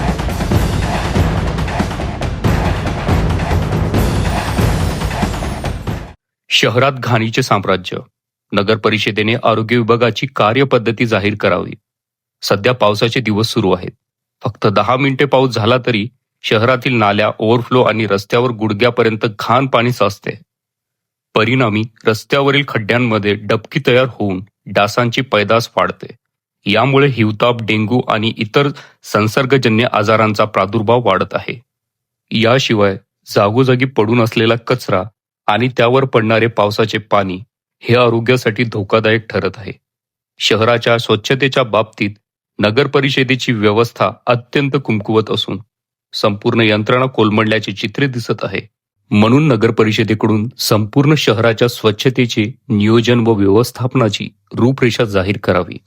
शकतो शहरात घाणीचे साम्राज्य नगर परिषदेने आरोग्य विभागाची कार्यपद्धती जाहीर करावी. सध्या पावसाचे दिवस सुरू आहेत. फक्त दहा मिनिटे पाऊस झाला तरी शहरातील नाल्या ओव्हरफ्लो आणि रस्त्यावर गुडघ्यापर्यंत घाण पाणी साचते. परिणामी रस्त्यावरील खड्ड्यांमध्ये डबकी तयार होऊन डासांची पैदास वाढते. यामुळे हिवताप डेंग्यू आणि इतर संसर्गजन्य आजारांचा प्रादुर्भाव वाढत आहे. याशिवाय जागोजागी पडून असलेला कचरा आणि त्यावर पडणारे पावसाचे पाणी हे आरोग्यासाठी धोकादायक ठरत आहे. शहराच्या स्वच्छतेच्या बाबतीत नगर परिषदेची व्यवस्था अत्यंत कुमकुवत असून संपूर्ण यंत्रणा कोलमडल्याचे चित्रे दिसत आहे. म्हणून नगर परिषदेकडून संपूर्ण शहराच्या स्वच्छतेचे नियोजन व व्यवस्थापनाची रूपरेषा जाहीर करावी.